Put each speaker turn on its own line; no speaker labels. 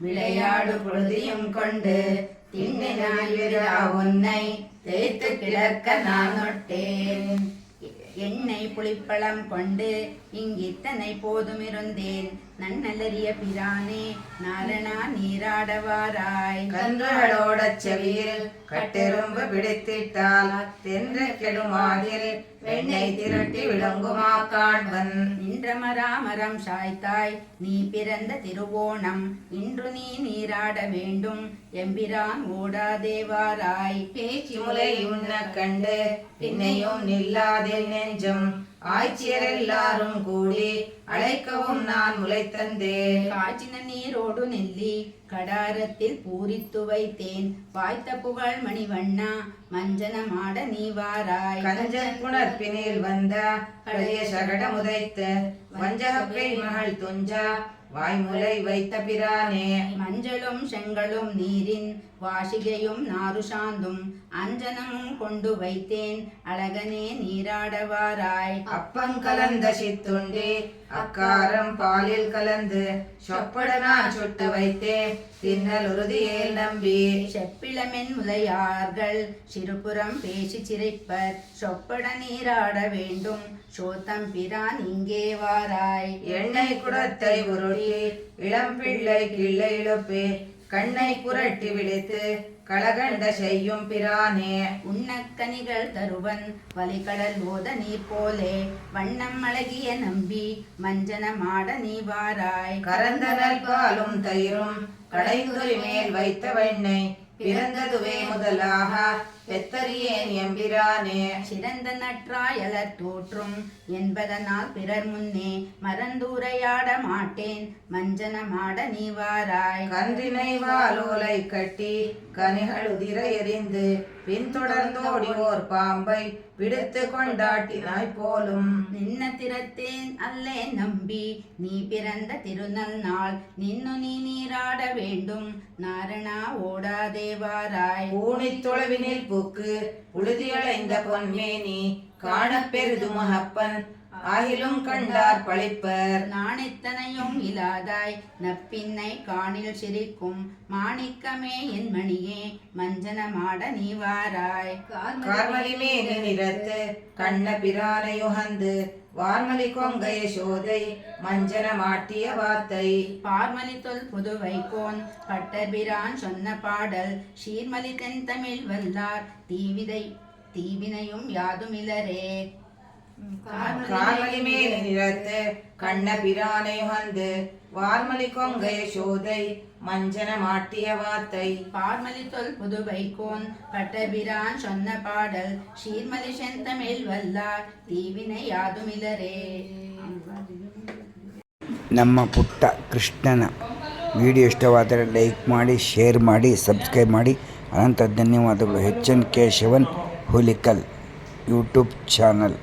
விளையாடு பொழுதியும் கொண்டு திண்ணினாயுரா உன்னை தேய்த்து கிடக்க நான் நொட்டேன் எண்ணெய் புளிப்பழம் கொண்டு இங்கித்தனை போதும் இருந்தேன் நன்னலறிய பிரானே நாரணா நீராடவாராய்.
கன்றுகளோட செவியில் கட்டெரும்பு பிடித்திட்டால் தென்ற கெடுமாதில் வெண்ணெய் திரட்டி விளங்குமா காண்பன்.
நின்ற மராமரம் சாய்த்தாய் நீ பிறந்த திருவோணம். இன்று நீ நீராட வேண்டும் எம்பிரான் ஓடாதேவாராய்.
பேச்சு முலை உண்ண கண்டு பின்னையும் நில்லாதே நெஞ்சம் ஆய்ச்சியர் எல்லாரும் கூடி அழைக்கவும் நான் முளை தந்தேன்
காய்ச்சின நீரோடு நெல்லி கடாரத்தில் பூரித்து வைத்தேன். வாய்த்த புகழ் மணிவண்ணா மஞ்சனமாட நீ வாராய்.
கஞ்சன் புணர்ப்பினில் வந்த கடைய சகட முதைத்த வஞ்சகப்பை மகள் துஞ்சா வாய்முலை வைத்த பிரானே.
மஞ்சளும் செங்கலும் நீரின் வாசிகையும் நாறு சாந்தும் அஞ்சனமும் கொண்டு வைத்தேன். அழகனே நீராடவாராய்
அப்பங்கலந்த சித்துண்டி அக்காரம் பாலில் கலந்து சொப்பட நான் சுட்டு வைத்தேன் தின்னல் உறுதியேல் நம்பி.
செப்பிளமென் முலையார்கள் சிறுபுறம் பேசி சிரிப்பர் சொப்பட நீராட வேண்டும் சோத்தம் பிரான் இங்கே வாராய்.
எண்ணெய் குடத்தை உருட்டி இளம்பிள்ளை கிள்ளை இழுப்பி கண்ணை புரட்டி விழித்து களகண்ட செய்யும் பிரானே.
உண்ணக்கனிகள் தருவன் வலிகடல் ஓத நீர் போலே. வண்ணம் அழகிய நம்பி மஞ்சனமாட நீ வாராய்.
கரந்தனல் பாலும் தயிரும் கடைந்துரி மேல் வைத்த வெண்ணெய் பிறந்ததுவே முதலாக பெத்தறியேன் எம்பிரானே.
சிறந்த நற்றாயலர் தோற்றும் என்பதனால் பிறர் முன்னே மறந்துரையாட மாட்டேன். மஞ்சனமாட நீ வாராய்
கன்றினை வாலோலை கட்டி கனிகள் உதிர எறிந்து பின்தொடர்ந்தோடி ஓர் பாம்பை பிடித்து கொண்டாட்டினாய் போலும்.
நின்ன திறத்தேன் அல்லே நம்பி நீ பிறந்த திருநல் நாள். நின்னு நீ நீராட வேண்டும். நாரணா ஓடாதேவாராய்
வாராய் ஊனைத்தொளவினில் பூக்கு உழுதியடைந்த பொன்மேனி காணப்பெருதுமகப்பன் ஆகிலும் கண்டார் பழிப்பர்.
நாணித்தனையும் இலாதாய் நப்பின்னை காணில் சிரிக்கும் மாணிக்கமே என் மணியே மஞ்சனமாட நீ வாராய்
கார்மலி மேனி நிறத்து கண்ண பிரானையுகந்து வார்மலி கொங்கை சோதை மஞ்சன மாட்டிய வார்த்தை.
பார்மலி தொல் புதுவைக்கோன் பட்டர்பிரான் சொன்ன பாடல் சீர்மலி தென் தமிழ் வல்லார் தீவிதை தீவினையும் யாதுமிலரே
கார்மலி மேனி நிறத்து கண்ண பிரானையுகந்து வார்மலி கொங்கை சோதை மஞ்சன மாட்டிய வார்த்தை
பார்மலி தொல் புதுவைக்கோன் பட்டர்பிரான் சொன்ன பாடல் சீர்மலி செந்தமிழ் வல்லார் தீவினை யாதுமிலரே
ನಮ್ಮ ಪುಟ್ಟ ಕೃಷ್ಣನ ವಿಡಿಯೋ ಇಷ್ಟವಾದರೆ ಲೈಕ್ ಮಾಡಿ ಶೇರ್ ಮಾಡಿ ಸಬ್ಸ್ಕ್ರೈಬ್ ಮಾಡಿ ಅನಂತ ಧನ್ಯವಾದಗಳು H N Keshavan Hulikal YouTube channel